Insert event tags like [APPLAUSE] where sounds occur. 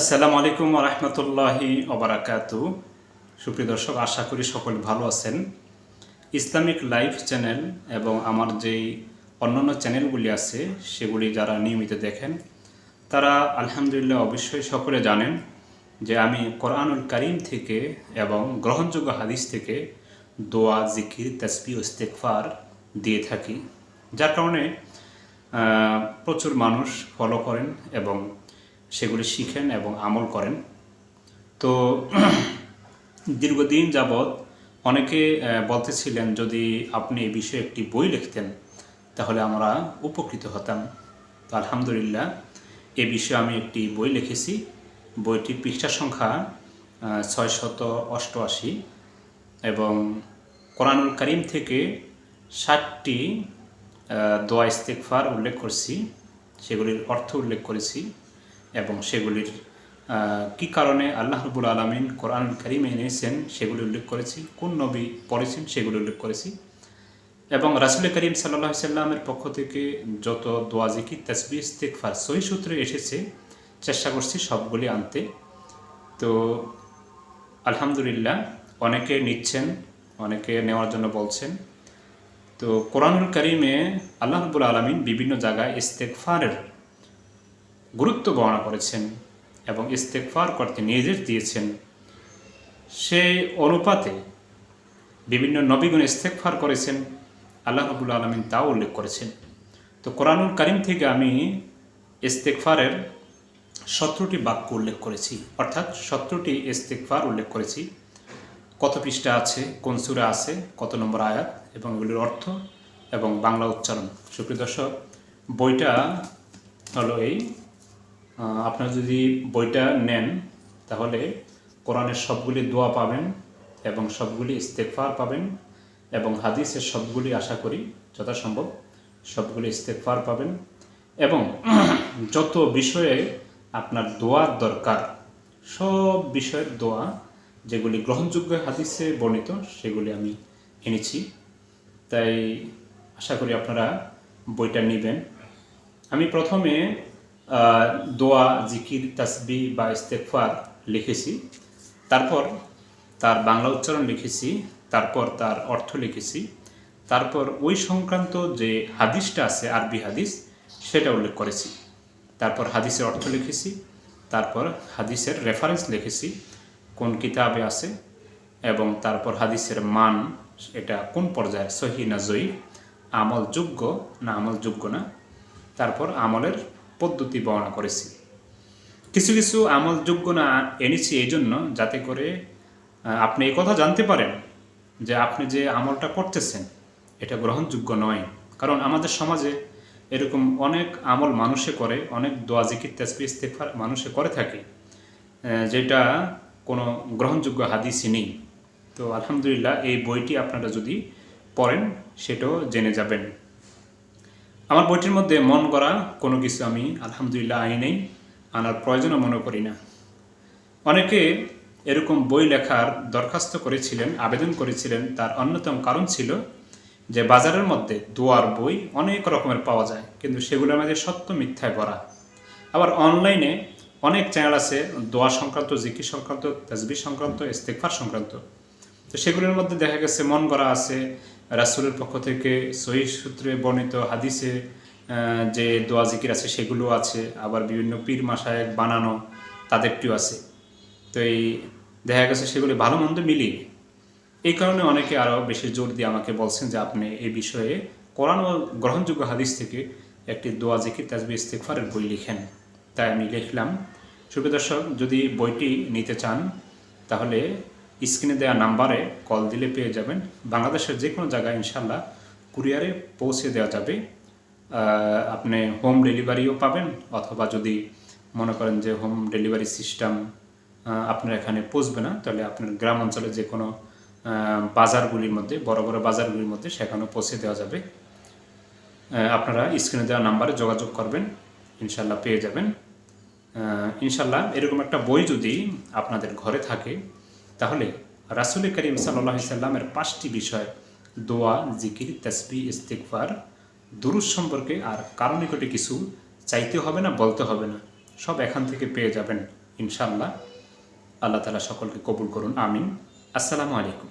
আসসালামু আলাইকুম রহমতুল্লাহি অবরাকাতু সুপ্রিয় দর্শক, আশা করি সকলে ভালো আছেন। ইসলামিক লাইভ চ্যানেল এবং আমার যেই অন্যান্য চ্যানেলগুলি আছে, সেগুলি যারা নিয়মিত দেখেন, তারা আলহামদুলিল্লাহ অবশ্যই সকলে জানেন যে আমি কোরআনুল করিম থেকে এবং গ্রহণযোগ্য হাদিস থেকে দোয়া, জিকির তসবি ও ইস্তেকফার দিয়ে থাকি। যার কারণে প্রচুর মানুষ ফলো করেন এবং সেগুলি শিখেন এবং আমল করেন। তো [CLEARS THROAT] দীর্ঘদিন যাবৎ অনেকে বলতেছিলেন, যদি আপনি এই বিষয়ে একটি বই লিখতেন, তাহলে আমরা উপকৃত হতাম। তো আলহামদুলিল্লাহ, এ বিষয়ে আমি একটি বই লিখেছি। বইটির পৃষ্ঠা সংখ্যা ছয় শত অষ্টআশি এবং কোরআনুল করিম থেকে ষাটটি দোয়া ইস্তেকফার উল্লেখ করছি। সেগুলির অর্থ উল্লেখ করেছি। এবং সেগুলির কি কারণে আল্লাহ রবুল আলমিন কোরআন করিমে এনেছেন সেগুলি উল্লেখ করেছি, কোন নবী পড়েছেন সেগুলি উল্লেখ করেছি। এবং রাসুল করিম সাল্লাহ সাল্লামের পক্ষ থেকে যত দোয়া, জিকির তসবি ইস্তেকফার সহি সূত্রে এসেছে, চেষ্টা করছি সবগুলি আনতে। তো আলহামদুলিল্লাহ, অনেকে নিচ্ছেন, অনেকে নেওয়ার জন্য বলছেন। তো কোরআনুল করিমে আল্লাহ রবুল আলমিন বিভিন্ন জায়গায় ইস্তেকফারের গুরুত্ব বর্ণনা করেছেন এবং ইস্তেকফার করতে নির্দেশ দিয়েছেন। সেই অনুপাতে বিভিন্ন নবীগুণ ইস্তেকফার করেছেন, আল্লাহ রবুল আলমিন তাও উল্লেখ করেছেন। তো কোরআনুল করিম থেকে আমি ইস্তেকফারের সতেরোটি বাক্য উল্লেখ করেছি, অর্থাৎ সতেরোটি ইস্তেকফার উল্লেখ করেছি। কত পৃষ্ঠা আছে, কোন সুরে আছে, কত নম্বর আয়াত এবং এগুলির অর্থ এবং বাংলা উচ্চারণ। সুপ্রিয় দর্শক, বইটা হলো এই আপনারা যদি বইটা নেন, তাহলে কোরআনের সবগুলি দোয়া পাবেন এবং সবগুলি ইস্তেকফার পাবেন এবং হাদিসের সবগুলি, আশা করি যথাসম্ভব, সবগুলি ইস্তেকফার পাবেন এবং [CLEARS THROAT] যত বিষয়ে আপনার দোয়ার দরকার, সব বিষয়ের দোয়া যেগুলি গ্রহণযোগ্য হাদিসে বর্ণিত, সেগুলি আমি এনেছি। তাই আশা করি আপনারা বইটা নেবেন। আমি প্রথমে দোয়া, জিকির তাসবি বা ইস্তেকফার লিখেছি। তারপর তার বাংলা উচ্চারণ লিখেছি, তারপর তার অর্থ লিখেছি, তারপর ওই সংক্রান্ত যে হাদিসটা আছে, আরবি হাদিস, সেটা উল্লেখ করেছি। তারপর হাদিসের অর্থ লিখেছি, তারপর হাদিসের রেফারেন্স লিখেছি, কোন কিতাবে আছে, এবং তারপর হাদিসের মান, এটা কোন পর্যায়ে সহি না জয়ী, আমলযোগ্য না আমলযোগ্য না, তারপর আমলের পদ্ধতি বর্ণনা করেছি। কিছু কিছু আমলযোগ্য না এনেছি এই জন্য যাতে করে আপনি এই কথা জানতে পারেন যে আপনি যে আমলটা করতেছেন, এটা গ্রহণযোগ্য নয়। কারণ আমাদের সমাজে এরকম অনেক আমল মানুষে করে, অনেক দোয়া, জিকির তেসবি ইস্তেফার মানুষে করে থাকে যেটা কোনো গ্রহণযোগ্য হাদিসই নেই। তো আলহামদুলিল্লাহ এই বইটি আপনারা যদি পড়েন, সেটাও জেনে যাবেন। আমার বইটির মধ্যে মন করা কোনো কিছু আমি আলহামদুলিল্লাহ আনি নেই, আনার প্রয়োজনও মনে করি না। অনেকে এরকম বই লেখার দরখাস্ত করেছিলেন, আবেদন করেছিলেন, তার অন্যতম কারণ ছিল যে বাজারের মধ্যে দোয়ার বই অনেক রকমের পাওয়া যায়, কিন্তু সেগুলোর মধ্যে সত্য মিথ্যায় ভরা। আবার অনলাইনে অনেক চ্যানেল আছে, দোয়া সংক্রান্ত জিকি সংক্রান্ত তসবি সংক্রান্ত ইস্তেকফার সংক্রান্ত। তো সেগুলোর মধ্যে দেখা গেছে মন করা আছে রাসুলের পক্ষ থেকে সহি সূত্রে বর্ণিত হাদিসে যে দোয়া জিকির আছে সেগুলো আছে। আবার বিভিন্ন পীর মাসায়েক বানানো তাদেরটিও আছে। তো এই দেখা গেছে সেগুলি ভালো মন্দ মিলিয়ে এই কারণে অনেকে আরও বেশি জোর দিয়ে আমাকে বলছেন যে আপনি এই বিষয়ে কোরআন ও গ্রহণযোগ্য হাদিস থেকে একটি দোয়া জিকির, তাজবি ইস্তেকফারের বই লিখেন। তাই আমি লিখলাম, সুপ্রিয় দর্শক, যদি বইটি নিতে চান, তাহলে স্ক্রিনে দেওয়া নাম্বারে কল দিলে পেয়ে যাবেন। বাংলাদেশের যে কোনো জায়গায় ইনশাল্লাহ কুরিয়ারে পৌঁছে দেওয়া যাবে। আপনি হোম ডেলিভারিও পাবেন অথবা যদি মনে করেন যে হোম ডেলিভারি সিস্টেম আপনার এখানে পৌঁছবে না, তাহলে আপনার গ্রাম অঞ্চলে যে কোনো বাজারগুলির মধ্যে, বড় বড় বাজারগুলির মধ্যে সেখানেও পৌঁছে দেওয়া যাবে। আপনারা স্ক্রিনে দেওয়া নাম্বারে যোগাযোগ করবেন ইনশাল্লাহ পেয়ে যাবেন। ইনশাল্লাহ এরকম একটা বই যদি আপনাদের ঘরে থাকে তাহলে রাসুল করিম সাল্লাহ সাল্লামের পাঁচটি বিষয়, দোয়া, জিকির তসবি ইস্তিকফার দুরুজ সম্পর্কে আর কারও নিকটে কিছু চাইতে হবে না, বলতে হবে না, সব এখান থেকে পেয়ে যাবেন ইনশাল্লাহ আল্লাহ তালা সকলকে কবুল করুন, আমিন। আসসালামু আলাইকুম।